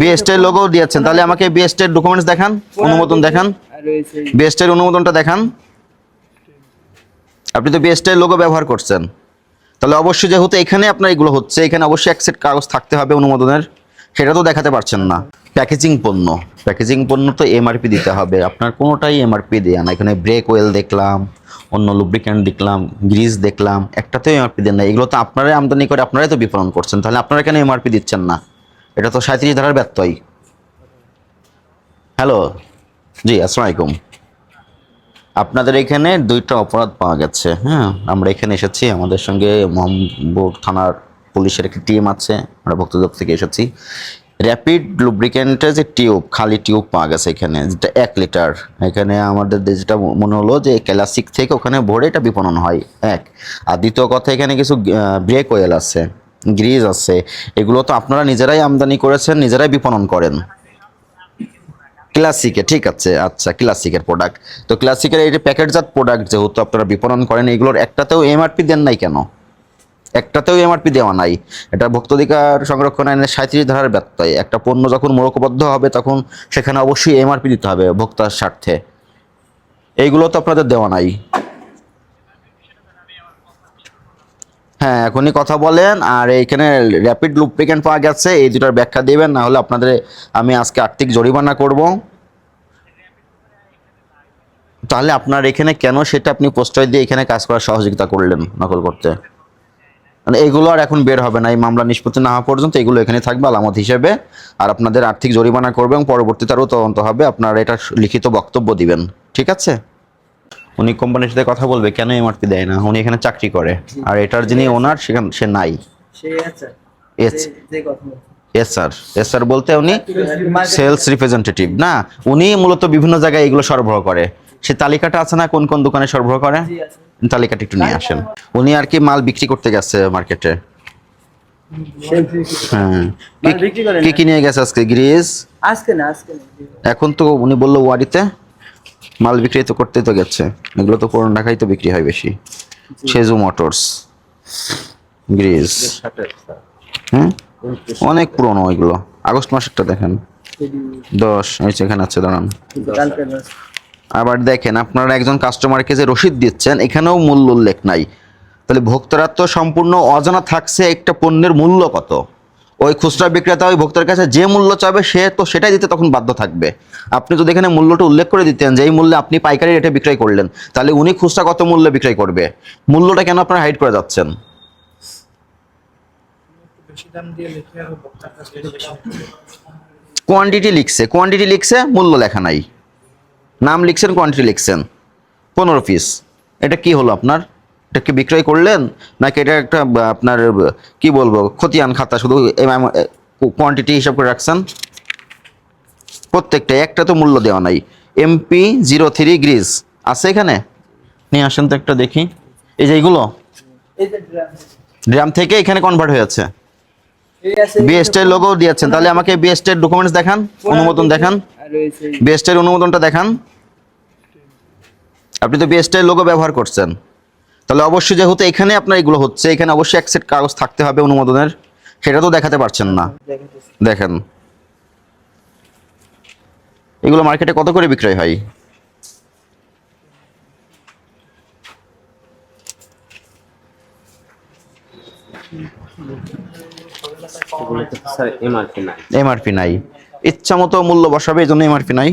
বিএসটের logo দিয়েছেন। তাহলে আমাকে বিএসটের ডকুমেন্টস দেখান, অনুমোদন দেখান। রয়েছে অনুমোদনটা দেখান। আপনি তো বিএসটের লোগো ব্যবহার করছেন। তাহলে অবশ্যই যেহেতু এখানে আপনার এগুলো হচ্ছে, এখানে অবশ্যই এক সেট কাগজ থাকতে হবে অনুমোদনের। সেটা তো দেখাতে পারছেন না। প্যাকেজিং পণ্য। প্যাকেজিং পণ্য তো এমআরপি দিতে হবে। আপনার কোনোটাই এমআরপি দেয়া না। এখানে ব্রেক ওয়েল দেখলাম, অন্য লুব্রিক্যান্ট দেখলাম গ্রিজ দেখলাম। একটাতেও এমআরপি দেন না। এগুলো তো আপনারাই আমদানি করে, আপনারাই তো বিপণন করছেন। তাহলে আপনারা কেন এমআরপি দিচ্ছেন না? এটা তো সাঁত্রিশ ধারার ব্যত্যয়। হ্যালো জি আসসালামু আলাইকুম আপনাদের এখানে দুইটা অপরাধ পাওয়া গেছে হ্যাঁ? আমরা এখানে এসেছি, আমাদের সঙ্গে মোহাম্মদপুর থানার পুলিশের একটি টিম আছে, আমরা ভক্তদপ থেকে এসেছি। র্যাপিড লুব্রিকেন্টের যে টিউব খালি টিউব পাওয়া গেছে এখানে, যেটা এক লিটার। এখানে আমাদের যেটা মনে হলো যে ক্লাসিক থেকে ওখানে ভরে এটা বিপণন হয়, এক। আর দ্বিতীয় কথা, এখানে কিছু ব্রেক ওয়েল আছে। গ্রিজ আছে, এগুলো তো আপনারা নিজেরাই আমদানি করেছেন, নিজেরাই বিপণন করেন। ক্লাসিকে ঠিক আছে আচ্ছা ক্লাসিকের প্রোডাক্ট তো ক্লাসিকের এই যে প্যাকেটজাত প্রোডাক্ট যেহেতু আপনারা বিপণন করেন, এগুলোর একটাতেও এমআরপি দেন নাই কেন? একটাতেও এমআরপি দেওয়া নাই। এটা ভোক্তাধিকার সংরক্ষণ আইনের সাঁত্রিশ ধারার ব্যত্যয়। একটা পণ্য যখন মোড়কবদ্ধ হবে, তখন সেখানে অবশ্যই এমআরপি দিতে হবে ভোক্তার স্বার্থে। এইগুলো তো আপনাদের দেওয়া নাই। হ্যাঁ এখনই কথা বলেন। আর এইখানে র্যাপিড লুপ্রিকেন্ট পাওয়া গেছে, এই দুটার ব্যাখ্যা দিবেন, না হলে আপনাদের আমি আজকে আর্থিক জরিমানা করব। তাহলে আপনার এখানে কেন সেটা আপনি প্রশ্রয় দিয়ে এখানে কাজ করার সহযোগিতা করলেন নকল করতে? মানে এগুলো আর এখন বের হবে না, এই মামলা নিষ্পত্তি না হওয়া পর্যন্ত এগুলো এখানে থাকবে আলামত হিসেবে। আর আপনাদের আর্থিক জরিমানা করবে এবং পরবর্তীতে আরও তদন্ত হবে, আপনারা এটা লিখিত বক্তব্য দিবেন, ঠিক আছে? উনি কোম্পানির সাথে কথা বলবে কেন এমআরপি দেয় না? উনি এখানে চাকরি করে। আর এটার যিনি ওনার সেখানে সে নাই। এস স্যার এস স্যার বলতে উনি সেলস রিপ্রেজেন্টেটিভ না উনি মূলত বিভিন্ন জায়গায় এগুলো সরবরাহ করে। সে তালিকাটা আছে না কোন কোন দোকানে সরবরাহ করে। তালিকাটা একটু নিয়ে আসেন। উনি আর কি মাল বিক্রি করতে গেছে মার্কেটে। হ্যাঁ। কি কি নিয়ে গেছে আজকে গ্রিজ আজকে না আজকে এখন তো উনি বলল ওয়ারিতে। মাল বিক্রি তো করতে তো গেছে। এগুলো তো পুরনো ঢাকায় তো বিক্রি হয় বেশি। সেজু মোটরস গ্রিজ হুম? অনেক পুরনো ওইগুলো। আগস্ট মাসেরটা দেখেন। দশ এই এখানে আছে দাঁড়ান। আবার দেখেন আপনারা একজন কাস্টমারকে যে রসিদ দিচ্ছেন এখানেও মূল্য উল্লেখ নাই। তাহলে ভোক্তারা তো সম্পূর্ণ অজানা থাকছে একটা পণ্যের মূল্য কত। ওই খুচরা বিক্রেতা, ওই ভোক্তার কাছে যে মূল্য চাবে সে তো সেটাই দিতে তখন বাধ্য থাকবে। আপনি যদি এখানে মূল্যটা উল্লেখ করে দিতেন যে এই মূল্যে আপনি পাইকারি রেটে বিক্রয় করলেন, তাহলে উনি খুচরা কত মূল্যে বিক্রয় করবে? মূল্যটা কেন আপনারা হাইড করে যাচ্ছেন? কোয়ান্টিটি লিখছে কোয়ান্টিটি লিখছে, মূল্য লেখা নাই। নাম লিখছেন কোয়ান্টিটি লিখছেন। পনেরো পিস এটা কি হলো আপনার? এটা কি বিক্রয় করলেন? নাকি এটা একটা আপনার কি বলব, খতিয়ান খাতা, শুধু কোয়ান্টিটি হিসাব করে রাখছেন? প্রত্যেকটা একটা তো মূল্য দেওয়া নাই। এমপি জিরো থ্রি গ্রিজ আছে এখানে? নিয়ে আসেন তো একটা দেখি। এই যে এইগুলো ড্রাম। থেকে এখানে কনভার্ট হয়ে যাচ্ছে। বিএসটের লোগো দিয়েছেন। তাহলে আমাকে বিএসটের ডকুমেন্টস দেখান, অনুমোদন দেখান। বিএসটের অনুমোদনটা দেখান। আপনি তো বিএসটের লোগো ব্যবহার করছেন। তাহলে অবশ্যই যেহেতু এখানে আপনার এগুলো হচ্ছে এখানে অবশ্যই এক সেট কাগজ থাকতে হবে অনুমোদনের। সেটা তো দেখাতে পারছেন না। দেখেন। এগুলো মার্কেটে কত করে বিক্রয় হয়? এমআরপি নাই। ইচ্ছা মতো মূল্য বসাবে এই জন্য এমআরপি নাই।